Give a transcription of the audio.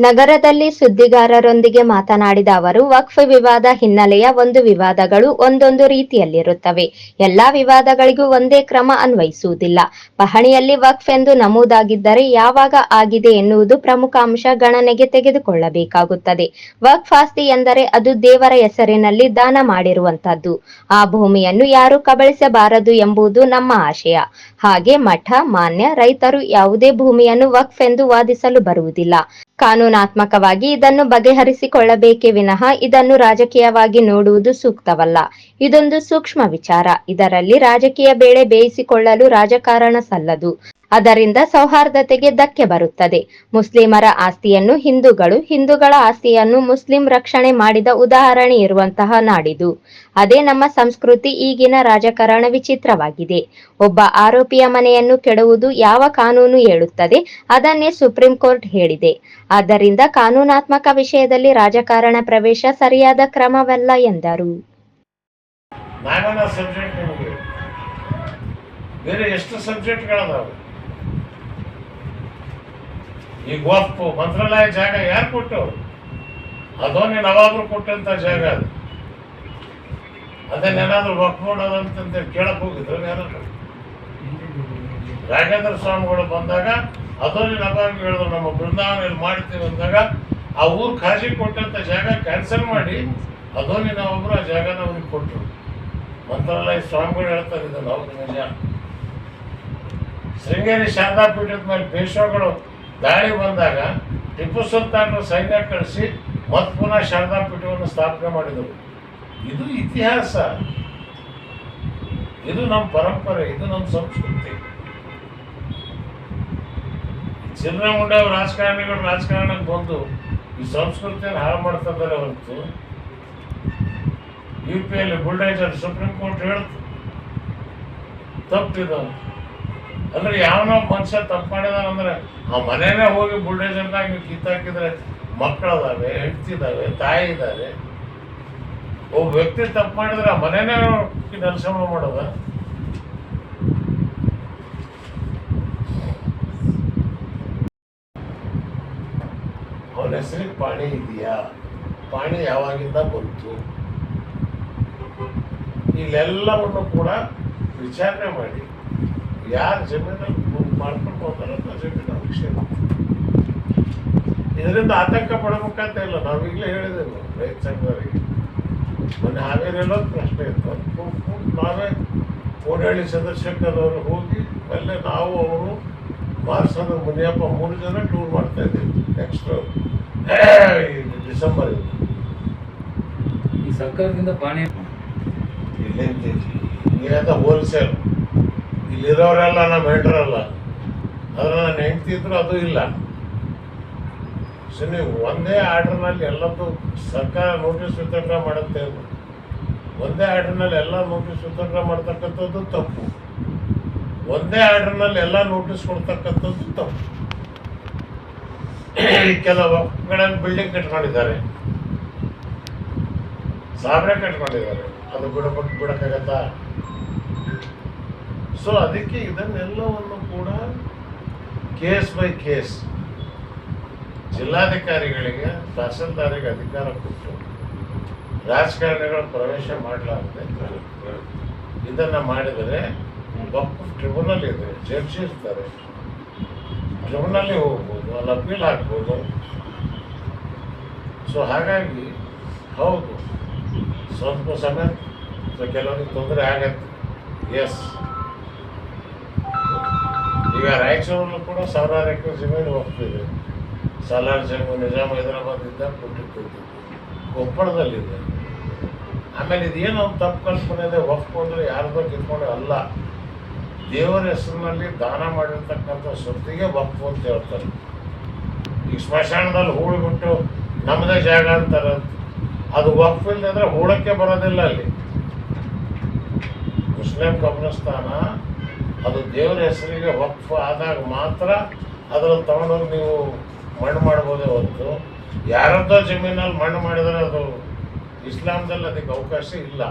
ನಗರದಲ್ಲಿ ಸುದ್ದಿಗಾರರೊಂದಿಗೆ ಮಾತನಾಡಿದ ಅವರು, ವಕ್ಫ್ ವಿವಾದ ಹಿನ್ನೆಲೆಯ ಒಂದು ವಿವಾದಗಳು ಒಂದೊಂದು ರೀತಿಯಲ್ಲಿರುತ್ತವೆ. ಎಲ್ಲಾ ವಿವಾದಗಳಿಗೂ ಒಂದೇ ಕ್ರಮ ಅನ್ವಯಿಸುವುದಿಲ್ಲ. ಪಹಣಿಯಲ್ಲಿ ವಕ್ಫ್ ಎಂದು ನಮೂದಾಗಿದ್ದರೆ ಯಾವಾಗ ಆಗಿದೆ ಎನ್ನುವುದು ಪ್ರಮುಖ ಅಂಶ ಗಣನೆಗೆ ತೆಗೆದುಕೊಳ್ಳಬೇಕಾಗುತ್ತದೆ. ವಕ್ಫ್ ಆಸ್ತಿ ಎಂದರೆ ಅದು ದೇವರ ಹೆಸರಿನಲ್ಲಿ ದಾನ ಮಾಡಿರುವಂತಹದ್ದು ಆ ಭೂಮಿಯನ್ನು ಯಾರು ಕಬಳಿಸಬಾರದು ಎಂಬುದು ನಮ್ಮ ಆಶಯ. ಹಾಗೆ ಮಠ, ಮಾನ್ಯ, ರೈತರು ಯಾವುದೇ ಭೂಮಿಯನ್ನು ವಕ್ಫ್ ಎಂದು ವಾದಿಸಲು ಬರುವುದಿಲ್ಲ. ಕಾನೂನಾತ್ಮಕವಾಗಿ ಇದನ್ನು ಬಗೆಹರಿಸಿಕೊಳ್ಳಬೇಕೇ ವಿನಃ ಇದನ್ನು ರಾಜಕೀಯವಾಗಿ ನೋಡುವುದು ಸೂಕ್ತವಲ್ಲ. ಇದೊಂದು ಸೂಕ್ಷ್ಮ ವಿಚಾರ. ಇದರಲ್ಲಿ ರಾಜಕೀಯ ಬೇಳೆ ಬೇಯಿಸಿಕೊಳ್ಳಲು ರಾಜಕಾರಣ ಸಲ್ಲದು. ಅದರಿಂದ ಸೌಹಾರ್ದತೆಗೆ ಧಕ್ಕೆ ಬರುತ್ತದೆ. ಮುಸ್ಲಿಮರ ಆಸ್ತಿಯನ್ನು ಹಿಂದೂಗಳು ಹಿಂದೂಗಳ ಆಸ್ತಿಯನ್ನು ಮುಸ್ಲಿಂ ರಕ್ಷಣೆ ಮಾಡಿದ ಉದಾಹರಣೆ ಇರುವಂತಹ ನಾಡಿದು. ಅದೇ ನಮ್ಮ ಸಂಸ್ಕೃತಿ ಈಗಿನ ರಾಜಕಾರಣ ವಿಚಿತ್ರವಾಗಿದೆ. ಒಬ್ಬ ಆರೋಪಿಯ ಮನೆಯನ್ನು ಕೆಡುವುದು ಯಾವ ಕಾನೂನು ಹೇಳುತ್ತದೆ ಅದನ್ನೇ ಸುಪ್ರೀಂ ಕೋರ್ಟ್ ಹೇಳಿದೆ. ಆದ್ದರಿಂದ ಕಾನೂನಾತ್ಮಕ ವಿಷಯದಲ್ಲಿ ರಾಜಕಾರಣ ಪ್ರವೇಶ ಸರಿಯಾದ ಕ್ರಮವಲ್ಲ ಎಂದರು. ಬೇರೆ ಎಷ್ಟು ಸಬ್ಜೆಕ್ಟ್ಗಳದಾವೆ ಈಗ ವಕ್ಫು ಮಂತ್ರಾಲಯ ಜಾಗ ಯಾರು ಕೊಟ್ಟು? ಅದೋನಿ ನವಾಬರು ಕೊಟ್ಟಂತ ಜಾಗ ಅದು. ಅದನ್ನೇನಾದ್ರೂ ವಕ್ಫ್ ಮಾಡೋದಂತ ಕೇಳಕ್ ಹೋಗಿದ್ರು ಯಾರು ರಾಘೇಂದ್ರ ಸ್ವಾಮಿಗಳು ಬಂದಾಗ ಅದೋನಿ ನವಾಬ್ ಹೇಳಿದ್ರು, ನಮ್ಮ ಬೃಂದಾವನಲ್ಲಿ ಮಾಡ್ತೀವಿ ಅಂದಾಗ, ಆ ಊರು ಖಾಜಿ ಕೊಟ್ಟಂತ ಜಾಗ ಕ್ಯಾನ್ಸಲ್ ಮಾಡಿ ಅದೋನಿ ನವಾಬರು ಆ ಜಾಗನ ಅವ್ರಿಗೆ ಕೊಟ್ಟರು ಮಂತ್ರಾಲಯ ಸ್ವಾಮಿಗಳು ಹೇಳ್ತಾರೆ, ಇದು ನಾವು ನಿಜ. ಶೃಂಗೇರಿ ಶಾರದಾ ಪೀಠದ ಮೇಲೆ ಪೇಶ್ವಾಗಳು ದಾಳಿ ಬಂದಾಗ ಟಿಪ್ಪು ಸುಲ್ತಾನರು ಸೈನ್ಯ ಕಳಿಸಿ ಮತ್ತೆ ಪುನಃ ಶಾರದಾ ಪೀಠವನ್ನು ಸ್ಥಾಪನೆ ಮಾಡಿದರು. ಇದು ಇತಿಹಾಸ. ಇದು ನಮ್ಮ ಪರಂಪರೆ, ಇದು ನಮ್ಮ ಸಂಸ್ಕೃತಿ. ಮುಂಡೆ ರಾಜಕಾರಣಿಗಳು ರಾಜಕಾರಣಕ್ಕೆ ಬಂದು ಈ ಸಂಸ್ಕೃತಿಯನ್ನು ಹಾಳು ಮಾಡ್ತಾ ಇದ್ದಾರೆ ಹೊರತು ಯು ಪಿ ಎಲ್ಲಿ ಬುಲ್ಡೈಸರ್ ಸುಪ್ರೀಂ ಕೋರ್ಟ್ ಹೇಳ್ತು. ತಪ್ಪಿದು. ಅಂದ್ರೆ ಯಾವನೋ ಮನುಷ್ಯ ತಪ್ಪು ಅಂದ್ರೆ ಆ ಮನೇನೆ ಹೋಗಿ ಬುಲ್ಡೈಸರ್ನಾಗ ನೀವು ಕಿತ್ತಾಕಿದ್ರೆ ಮಕ್ಕಳದಾವೆ ಹೆಂಡ್ತಿದ್ದಾವೆ ತಾಯಿ ಇದ್ದಾರೆ ಒಬ್ಬ ವ್ಯಕ್ತಿ ತಪ್ಪು ಮಾಡಿದ್ರೆ ಆ ಮನೇನೆ ನೆಲಸಮ ಮಾಡೋದ? ಅವನ ಹೆಸರಿಗೆ ಪಾಣಿ ಇದೆಯಾ? ಪಾಣಿ ಯಾವಾಗಿಂದ ಬಂತು? ಇಲ್ಲೆಲ್ಲವನ್ನು ಕೂಡ ವಿಚಾರಣೆ ಮಾಡಿ. ಯಾರು ಜಮೀನಲ್ಲಿ ಮಾಡ್ಕೊಂಡು ಹೋಗ್ತಾರೋ ಜಮೀನು ವಿಷಯ ಇದರಿಂದ ಆತಂಕ ಪಡಬೇಕಂತ ಇಲ್ಲ. ನಾವು ಈಗಲೇ ಹೇಳಿದೆವು ರೈತ ಸಂಘದವರಿಗೆ. ಮೊನ್ನೆ ಹಾವೇರಿಯಲ್ಲೋ ಪ್ರಶ್ನೆ ಇತ್ತು. ನಾವೇ ಕೋಡಹಳ್ಳಿ ಚಂದ್ರಶೇಖರ್ ಹೋಗಿ ಅಲ್ಲೇ ನಾವು ಅವರು ಮಾರ್ಸಂದ್ರ ಮುನಿಯಪ್ಪ ಮೂರು ಜನ ಟೂರ್ ಮಾಡ್ತಾ ಇದ್ದೀವಿ ನೆಕ್ಸ್ಟ್ ಡಿಸೆಂಬರ್ ಈ ಸರ್ಕಾರದಿಂದ ಪಾಣಿ ಹೋಲ್ಸೇಲ್ ಇಲ್ಲಿರೋರೆಲ್ಲ ನಮ್ಮ ಹೆಂಡ್ರಲ್ಲ. ಅದ್ರ ನನ್ನ ಹೆಂಡತಿ ಇದ್ರು ಅದು ಇಲ್ಲ. ಸೊ ನೀವು ಒಂದೇ ಆರ್ಡ್ರ್ನಲ್ಲಿ ಎಲ್ಲದ್ದು ಸರ್ಕಾರ ನೋಟಿಸ್ ವಿತರಣೆ ಮಾಡುತ್ತೆ. ಒಂದೇ ಆರ್ಡ್ರ್ನಲ್ಲಿ ಎಲ್ಲ ನೋಟಿಸ್ ವಿತರಣೆ ಮಾಡ್ತಕ್ಕಂಥದ್ದು ತಪ್ಪು. ಒಂದೇ ಆರ್ಡ್ರ್ನಲ್ಲಿ ಎಲ್ಲ ನೋಟಿಸ್ ಕೊಡ್ತಕ್ಕಂಥದ್ದು ತಪ್ಪು. ಕೆಲವು ಗಳಲ್ಲಿ ಬಿಲ್ಡಿಂಗ್ ಕಟ್ಕೊಂಡಿದ್ದಾರೆ. ಸಾಬ್ರೆ ಕಟ್ಕೊಂಡಿದ್ದಾರೆ. ಅದು ಬಿಡಬೇಕು ಬಿಡಕ್ಕಾಗತ್ತಾ? ಸೊ ಅದಕ್ಕೆ ಇದನ್ನೆಲ್ಲವನ್ನು ಕೂಡ ಕೇಸ್ ಬೈ ಕೇಸ್ ಜಿಲ್ಲಾಧಿಕಾರಿಗಳಿಗೆ, ತಹಸೀಲ್ದಾರಿಗೆ ಅಧಿಕಾರ ಕೊಟ್ಟು ರಾಜಕಾರಣಿಗಳ ಪ್ರವೇಶ ಮಾಡಲಾರದೆ ಇದನ್ನು ಮಾಡಿದರೆ ವಕ್ಫ್ ಟ್ರಿಬ್ಯುನಲ್ ಇದೆ ಜಡ್ಜ್ ಇರ್ತಾರೆ. ಟ್ರಿಬ್ಯುನಲ್ಲಿ ಹೋಗ್ಬೋದು, ಅಲ್ಲಿ ಅಪೀಲ್ ಹಾಕ್ಬೋದು. ಸೊ ಹಾಗಾಗಿ ಹೌದು, ಸ್ವಲ್ಪ ಸಮಯ, ಕೆಲವರಿಗೆ ತೊಂದರೆ ಆಗತ್ತೆ. ಎಸ್ ಈಗ ರಾಯಚೂರಲ್ಲೂ ಕೂಡ ಸಾವಿರಾರು ಎಕರೆ ಜಮೀನು ಹೋಗ್ತಿದೆ. ಸಾಲಾರ್ ಜಂಗು ನಿಜಾಮ್ ಹೈದರಾಬಾದ್ ಇದ್ದ ಕೊಟ್ಟಿತ್ತು ಕೊಪ್ಪಳದಲ್ಲಿದೆ. ಆಮೇಲೆ ಇದೇನು ಒಂದು ತಪ್ಪು ಕಲ್ಪನೆ ಇದೆ. ಒಪ್ಕೊಂಡ್ರೆ ಅಂದ್ರೆ ಬಗ್ಗೆ ಕಿತ್ಕೊಂಡು ಅಲ್ಲ. ದೇವರ ಹೆಸರಿನಲ್ಲಿ ದಾನ ಮಾಡಿರ್ತಕ್ಕಂಥ ಸೊತ್ತಿಗೆ ಒಪ್ಪು ಅಂತ ಹೇಳ್ತಾರೆ. ಈಗ ಸ್ಮಶಾನದಲ್ಲಿ ಹೂಳ್ಬಿಟ್ಟು ನಮ್ಮದೇ ಜಾಗ ಅಂತಾರೆ. ಅದು ವಕ್ಫ್ ಅಂದರೆ ಹೂಳಕ್ಕೆ ಬರೋದಿಲ್ಲ ಅಲ್ಲಿ. ಮುಸ್ಲಿಂ ಕಬ್ರಸ್ತಾನ ಅದು ದೇವರ ಹೆಸರಿಗೆ ವಕ್ಫ್ ಆದಾಗ ಮಾತ್ರ ಅದನ್ನು ತಗೊಂಡೋಗಿ ನೀವು ಮಣ್ಣು ಮಾಡ್ಬೋದೇ ಹೊತ್ತು. ಯಾರದ್ದೋ ಜಮೀನಲ್ಲಿ ಮಣ್ಣು ಮಾಡಿದರೆ ಅದು ಇಸ್ಲಾಂದಲ್ಲಿ ಅದಕ್ಕೆ ಅವಕಾಶ ಇಲ್ಲ.